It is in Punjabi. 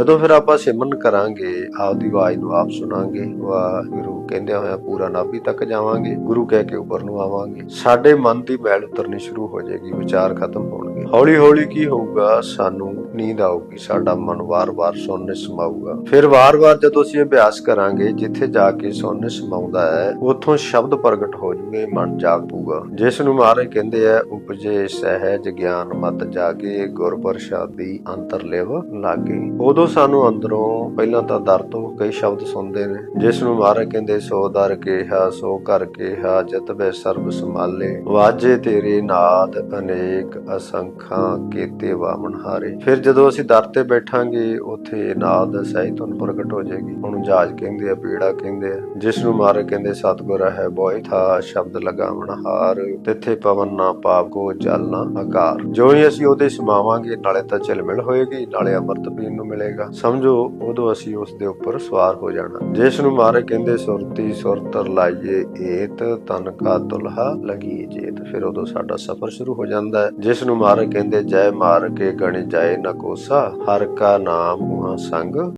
ਜਦੋਂ ਫਿਰ ਆਪਾਂ ਸਿਮਨ ਕਰਾਂਗੇ, ਆਪਦੀ ਆਵਾਜ਼ ਨੂੰ ਆਪ ਸੁਣਾਂਗੇ ਗੁਰੂ ਕਹਿੰਦੇ ਹੋਇਆ ਪੂਰਾ ਨਾਭੀ ਤੱਕ ਜਾਵਾਂਗੇ, ਗੁਰੂ ਕਹਿ ਕੇ ਉੱਪਰ ਨੂੰ ਆਵਾਂਗੇ, ਸਾਡੇ ਮਨ ਦੀ ਮੈਲ ਉਤਰਨੀ ਸ਼ੁਰੂ ਹੋ ਜਾਏਗੀ, ਵਿਚਾਰ ਖਤਮ ਹੋਣਗੇ। ਹੌਲੀ ਹੌਲੀ ਕੀ ਹੋਊਗਾ? ਸਾਨੂੰ ਨੀਂਦ ਆਊਗੀ, ਸਾਡਾ ਮਨ ਵਾਰ-ਵਾਰ ਸੁਣਨੇ ਸਮਾਊਗਾ। ਫਿਰ ਵਾਰ-ਵਾਰ ਜਦੋਂ ਅਸੀਂ ਅਭਿਆਸ ਕਰਾਂਗੇ, ਜਿੱਥੇ ਜਾ ਕੇ ਸੁਣਨੇ ਸਮਾਉਂਦਾ ਹੈ, ਉੱਥੋਂ ਸ਼ਬਦ ਪ੍ਰਗਟ ਹੋ ਜੂਗੇ, ਮਨ ਜਾਗ ਪੂਗਾ ਜਿਸ ਨੂੰ ਮਹਾਰਾਜ ਕਹਿੰਦੇ ਆ, ਉਪਜੇ ਸਹਿਜ ਗਿਆਨ ਮਤ ਜਾਗੇ, ਗੁਰ ਪ੍ਰਸਾਦੀ ਅੰਤਰ ਲਿਵ ਲਾਗੇ। ਉਦੋਂ ਸਾਨੂੰ ਅੰਦਰੋਂ ਪਹਿਲਾਂ ਤਾਂ ਦਰ ਤੋਂ ਕਈ ਸ਼ਬਦ ਸੁਣਦੇ ਨੇ, ਜਿਸ ਨੂੰ ਮਹਾਰਾਜ ਕਹਿੰਦੇ, ਸੋ ਦਰ ਕੇਹਾ, ਸੋ ਕਰ ਕੇਹਾ, ਜਤ ਵੇ ਸਰਬ ਸੰਭਾਲੇ, ਵਾਜੇ ਤੇਰੇ ਨਾਦ ਅਨੇਕ ਅਸੰਖਾਂ ਕੀਤੇ ਵਾਮਨ ਹਾਰੇ। ਫਿਰ ਜਦੋਂ ਅਸੀਂ ਦਰ ਤੇ ਬੈਠਾਂਗੇ, ਉੱਥੇ ਨਾਦ ਸਹਿਤ ਤੁਹਾਨੂੰ ਪ੍ਰਗਟ ਹੋ ਜਾਏਗੀ। ਉਹਨੂੰ ਜਾਜ ਕਹਿੰਦੇ ਆ, ਪੀੜਾ ਕਹਿੰਦੇ ਆ, ਜਿਸ ਨੂੰ ਮਹਾਰਾਜ ਕਹਿੰਦੇ, ਸਤਿਗੁਰ ਹੈ ਬੋਇ ਥਾ, ਸ਼ਬਦ ਲਗਾਵਣ ਹਾਰ, ਤਿੱਥੇ ਪਵਨ ਨਾ ਪਾਪ ਕੋ ਜਲ ਨਾ ਆਕਾਰ ਜੋ ਹੀ ਅਸੀਂ ਉਹਦੇ ਸਮਾਵਾਂਗੇ, ਨਾਲੇ ਤਾਂ ਝਿਲਮਿਲ ਹੋਏਗੀ, ਨਾਲੇ ਅੰਮ੍ਰਿਤ ਪੀਣ ਨੂੰ ਮਿਲੇ ਮਿਲੇਗਾ ਸਮਝੋ, ਉਦੋਂ ਅਸੀਂ ਉਸ ਦੇ ਉੱਪਰ ਸਵਾਰ ਹੋ ਜਾਣਾ। ਜਿਸ ਨੂੰ ਮਾਰੇ ਕਹਿੰਦੇ, ਸੁਰਤੀ ਸੁਰਤਰ ਲਾਈਏ, ਏਤ ਤਨ ਕਾ ਦੁਲਹਾ ਲਗੀ ਜੇਤ। ਫਿਰ ਉਦੋਂ ਸਾਡਾ ਸਫ਼ਰ ਸ਼ੁਰੂ ਹੋ ਜਾਂਦਾ ਹੈ। ਜਿਸ ਨੂੰ ਮਾਰੇ ਕਹਿੰਦੇ, ਜੈ ਮਾਰ ਕੇ ਗਣ ਜਾਏ ਨ ਕੋਸਾ, ਹਰ ਕਾ ਨਾਮ ਉਹਾਂ ਸੰਗ